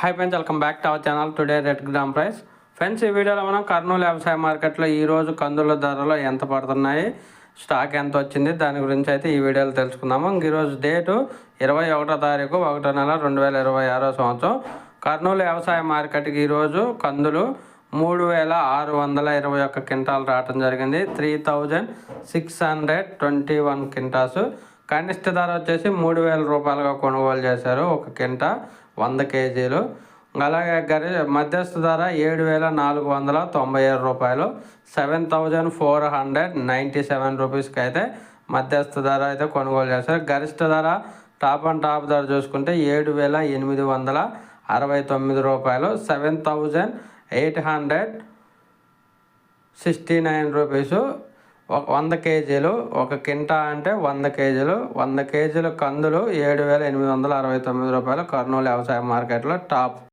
Hi friends welcome back to our channel today red gram price friends ఈ వీడియోలో మనం కర్నూలు వ్యవసాయ మార్కెట్లో ఈరోజు కందుల ధరలు ఎంత పడుతున్నాయి స్టాక్ ఎంత వచ్చింది దాని గురించి అయితే ఈ వీడియోలో తెలుసుకుందాము. ఈరోజు డేటు ఇరవై ఒకటో తారీఖు ఒకటో నెల రెండు వేల ఇరవై ఆరో సంవత్సరం. కర్నూలు వ్యవసాయ మార్కెట్కి ఈరోజు కందులు మూడు వేల ఆరు వందల ఇరవై ఒక్క క్వింటాలు రావటం జరిగింది. Three thousand six hundred twenty one క్వింటాసు. కనిష్ట ధర వచ్చేసి మూడు వేల రూపాయలుగా కొనుగోలు చేశారు ఒక కింట వంద కేజీలు. అలాగే గరి మధ్యస్థ ధర ఏడు వేల నాలుగు వందల తొంభై ఏడు రూపాయలు. Seven thousand four hundred ninety seven రూపీస్కి అయితే మధ్యస్థ ధర అయితే కొనుగోలు చేశారు. గరిష్ట ధర టాప్ అండ్ టాప్ ధర చూసుకుంటే ఏడు వేల ఎనిమిది వందల అరవై తొమ్మిది రూపాయలు. Seven thousand eight hundred sixty nine rupees. వంద కేజీలు ఒక కింటా అంటే వంద కేజీలు వంద కేజీలు కందులు ఏడు వేల ఎనిమిది వందల అరవై తొమ్మిది రూపాయలు కర్నూలు వ్యవసాయ మార్కెట్లో టాప్.